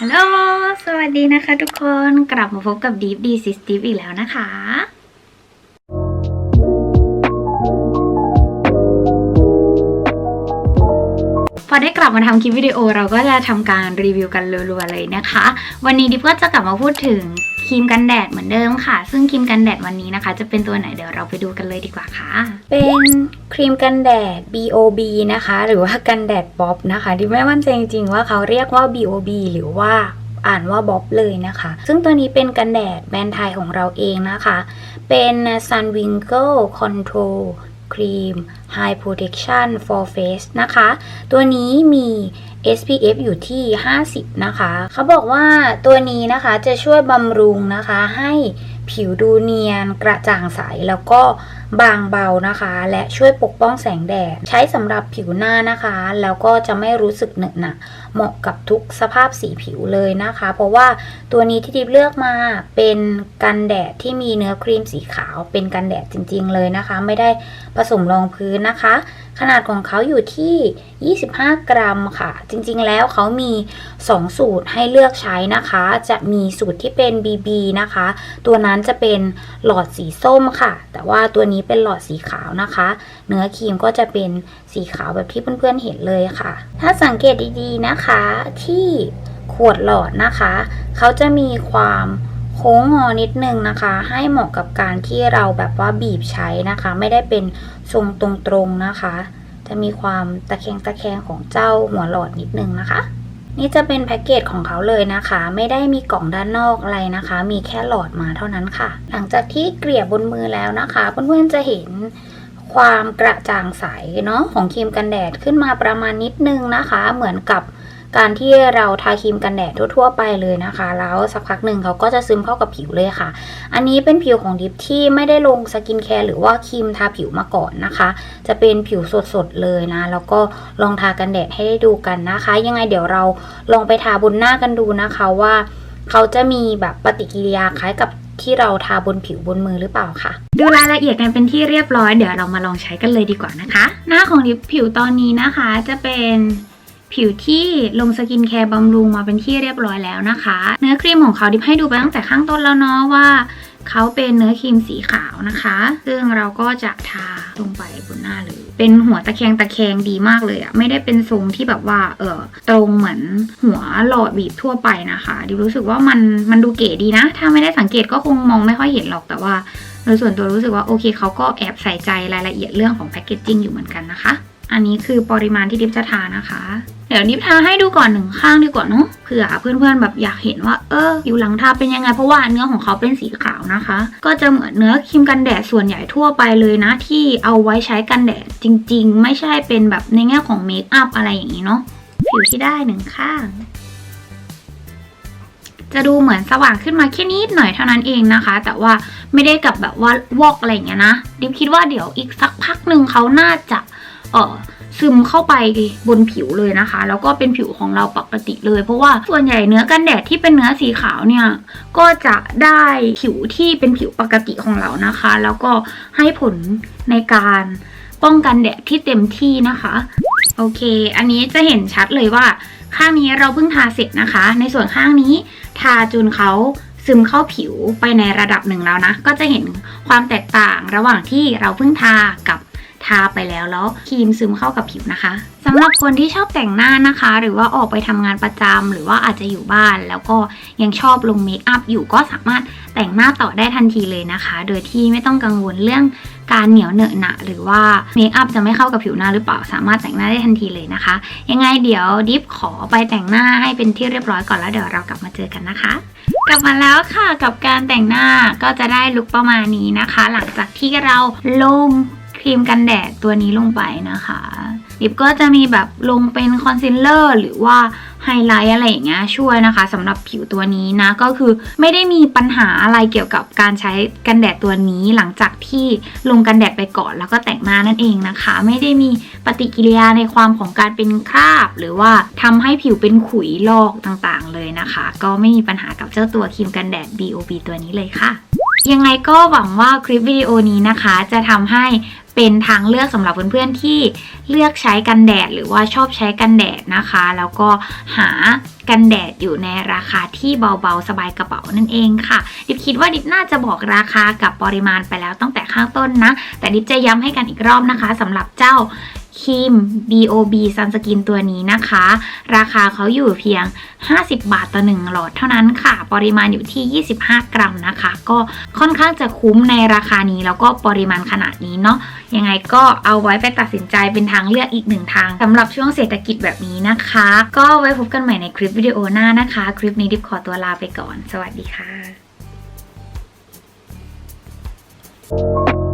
ฮัลโหล สวัสดีนะคะทุกคน กลับมาพบกับ Deep D s i s t e v e อีกแล้วนะคะ พอได้กลับมาทำคลิปวิดีโอเราก็จะทำการรีวิวกันรัวๆเลยนะคะ วันนี้ดิฟก็จะกลับมาพูดถึง ครีมกันแดดเหมือนเดิมค่ะ ซึ่งครีมกันแดดวันนี้นะคะ จะเป็นตัวไหนเดี๋ยวเราไปดูกันเลยดีกว่าค่ะ เป็นครีมกันแดด BOB นะคะ หรือว่ากันแดดบ๊อบนะคะดิฟไม่มั่นใจจริงๆว่าเขาเรียกว่า BOB หรือว่าอ่านว่าบ๊อบเลยนะคะ ซึ่งตัวนี้เป็นกันแดดแบรนด์ไทยของเราเองนะคะ เป็น Sunwinkle Control Cream High Protection for Face นะคะ ตัวนี้มี SPF อยู่ที่ 50 นะคะ เขาบอกว่าตัวนี้นะคะจะช่วยบำรุงนะคะให้ผิวดูเนียนกระจ่างใสแล้วก็บางเบานะคะ และช่วยปกป้องแสงแดด ใช้สำหรับผิวหน้านะคะ แล้วก็จะไม่รู้สึกเหนอะหนะ เหมาะกับทุกสภาพสีผิวเลยนะคะ เพราะว่าตัวนี้ที่ดิบเลือกมาเป็นกันแดดที่มีเนื้อครีมสีขาว เป็นกันแดดจริง ๆ เลยนะคะ ไม่ได้ผสมรองพื้นนะคะ ขนาดของเขาอยู่ที่ 25 กรัมค่ะ จริง ๆ แล้วเขามี 2 สูตรให้เลือกใช้นะคะ จะมีสูตรที่เป็น BB นะคะ ตัวนั้นจะเป็นหลอดสีส้มค่ะ แต่ว่าตัวนี้เป็นหลอดสีขาวนะคะ เนื้อครีมก็จะเป็นสีขาวแบบที่เพื่อนๆเห็นเลยค่ะ ถ้าสังเกตดีๆนะคะที่ขวดหลอดนะคะ เขาจะมีความโค้งงอนิดนึงนะคะ ให้เหมาะกับการที่เราแบบว่าบีบใช้นะคะ ไม่ได้เป็นทรงตรงๆนะคะ จะมีความตะแคงตะแคงของเจ้าหัวหลอดนิดนึงนะคะ นี่จะเป็นแพ็กเกจของเขาเลยนะคะ ไม่ได้มีกล่องด้านนอกอะไรนะคะ มีแค่หลอดมาเท่านั้นค่ะ หลังจากที่เกลี่ยบนมือแล้วนะคะเพื่อนๆจะเห็นความกระจ่างใสเนาะของครีมกันแดดขึ้นมาประมาณนิดนึงนะคะ เหมือนกับ การที่เราทาครีมกันแดดทั่วๆไปเลยนะคะ แล้วสักพักหนึ่งเขาก็จะซึมเข้ากับผิวเลยค่ะ อันนี้เป็นผิวของดิฟที่ไม่ได้ลงสกินแคร์หรือว่าครีมทาผิวมาก่อนนะคะ จะเป็นผิวสดๆเลยนะ แล้วก็ลองทากันแดดให้ได้ดูกันนะคะ ยังไงเดี๋ยวเราลองไปทาบนหน้ากันดูนะคะว่า เขาจะมีแบบปฏิกิริยาคล้ายกับที่เราทาบนผิวบนมือหรือเปล่าค่ะ ดูรายละเอียดกันเป็นที่เรียบร้อยเดี๋ยวเรามาลองใช้กันเลยดีกว่านะคะ หน้าของดิฟผิวตอนนี้นะคะจะเป็น ผิวที่ลงสกินแคร์บำรุงมาเป็นที่เรียบร้อยแล้วนะคะ เนื้อครีมของเขาดิฟให้ดูไปตั้งแต่ข้างต้นแล้วเนาะว่าเขาเป็นเนื้อครีมสีขาวนะคะ ซึ่งเราก็จะทาลงไปบนหน้าเลย เป็นหัวตะแคงตะแคงดีมากเลยอะไม่ได้เป็นทรงที่แบบว่า เออตรงเหมือนหัวหลอดบีบทั่วไปนะคะ ดิรู้สึกว่ามันมันดูเก๋ดีนะ ถ้าไม่ได้สังเกตก็คงมองไม่ค่อยเห็นหรอกแต่ว่าโดยส่วนตัวรู้สึกว่าโอเคเขาก็แอบใส่ใจรายละเอียดเรื่องของแพคเกจจิ้งอยู่เหมือนกันนะคะ อันนี้คือปริมาณที่ดิฟจะทานะคะ เดี๋ยวดิฟทาให้ดูก่อนหนึ่งข้างดีกว่าเนาะเผื่อเพื่อนๆแบบอยากเห็นว่าเออผิวหลังทาเป็นยังไง เพราะว่าเนื้อของเขาเป็นสีขาวนะคะ ก็จะเหมือนเนื้อครีมกันแดดส่วนใหญ่ทั่วไปเลยนะ ที่เอาไว้ใช้กันแดดจริง ๆ ไม่ใช่เป็นแบบในแง่ของเมคอัพอะไรอย่างนี้เนาะผิวที่ได้หนึ่งข้างจะดูเหมือนสว่างขึ้นมาแค่นิดหน่อยเท่านั้นเองนะคะ แต่ว่าไม่ได้กับแบบว่าวอกอะไรอย่างเงี้ยนะดิฟคิดว่าเดี๋ยวอีกสักพักหนึ่งเขาน่าจะเออ ซึมเข้าไปบนผิวเลยนะคะ แล้วก็เป็นผิวของเราปกติเลย เพราะว่าส่วนใหญ่เนื้อกันแดดที่เป็นเนื้อสีขาวเนี่ยก็จะได้ผิวที่เป็นผิวปกติของเรานะคะ แล้วก็ให้ผลในการป้องกันแดดที่เต็มที่นะคะโอเค อันนี้จะเห็นชัดเลยว่า ข้างนี้เราเพิ่งทาเสร็จนะคะ ในส่วนข้างนี้ทาจนเขาซึมเข้าผิวไปในระดับหนึ่งแล้วนะ ก็จะเห็นความแตกต่างระหว่างที่เราเพิ่งทากับ ทาไปแล้วแล้วครีมซึมเข้ากับผิวนะคะสำหรับคนที่ชอบแต่งหน้านะคะ หรือว่าออกไปทำงานประจำหรือว่าอาจจะอยู่บ้าน แล้วก็ยังชอบลงเมคอัพอยู่ก็สามารถแต่งหน้าต่อได้ทันทีเลยนะคะ โดยที่ไม่ต้องกังวลเรื่องการเหนียวเหนอะหนะหรือว่าเมคอัพจะไม่เข้ากับผิวหน้าหรือเปล่าสามารถแต่งหน้าได้ทันทีเลยนะคะ ยังไงเดี๋ยวดิฟขอไปแต่งหน้าให้เป็นที่เรียบร้อยก่อนแล้วเดี๋ยวเรากลับมาเจอกันนะคะ กลับมาแล้วค่ะกับการแต่งหน้าก็จะได้ลุคประมาณนี้นะคะ หลังจากที่เราลง รีมกันแดดตัวนี้ลงไปนะคะลิปก็จะมีแบบลงเป็นคอนซีลเลอร์หรือว่าไฮไลท์อะไรอย่างเงี้ยช่วยนะคะสำหรับผิวตัวนี้นะ ก็คือไม่ได้มีปัญหาอะไรเกี่ยวกับการใช้กันแดดตัวนี้หลังจากที่ลงกันแดดไปก่อนแล้วก็แต่งหน้านั่นเองนะคะ ไม่ได้มีปฏิกิริยาในความของการเป็นคราบ หรือว่าทำให้ผิวเป็นขุยลอกต่างๆ เลยนะคะ ก็ไม่มีปัญหากับเจ้าตัวครีมกันแดด BOB ตัวนี้เลยค่ะยังไงก็หวังว่าคลิปวิดีโอนี้นะคะ จะทำให้ เป็นทางเลือกสำหรับเพื่อนๆที่เลือกใช้กันแดดหรือว่าชอบใช้กันแดดนะคะ แล้วก็หากันแดดอยู่ในราคาที่เบาๆ สบายกระเป๋านั่นเองค่ะ ดิบคิดว่าดิบน่าจะบอกราคากับปริมาณไปแล้วตั้งแต่ข้างต้นนะ แต่ดิบจะย้ำให้กันอีกรอบนะคะสำหรับเจ้า ครีม BOB Sunscreen ตัวนี้นะคะ ราคาเขาอยู่เพียง 50 บาทต่อ 1 หลอดเท่านั้นค่ะ ปริมาณอยู่ที่ 25 กรัมนะคะ ก็ค่อนข้างจะคุ้มในราคานี้แล้วก็ปริมาณขนาดนี้เนาะยังไงก็เอาไว้ไปตัดสินใจเป็นทางเลือกอีกหนึ่งทางสำหรับช่วงเศรษฐกิจแบบนี้นะคะ ก็ไว้พบกันใหม่ในคลิปวิดีโอหน้านะคะ คลิปนี้ดิบขอตัวลาไปก่อน สวัสดีค่ะ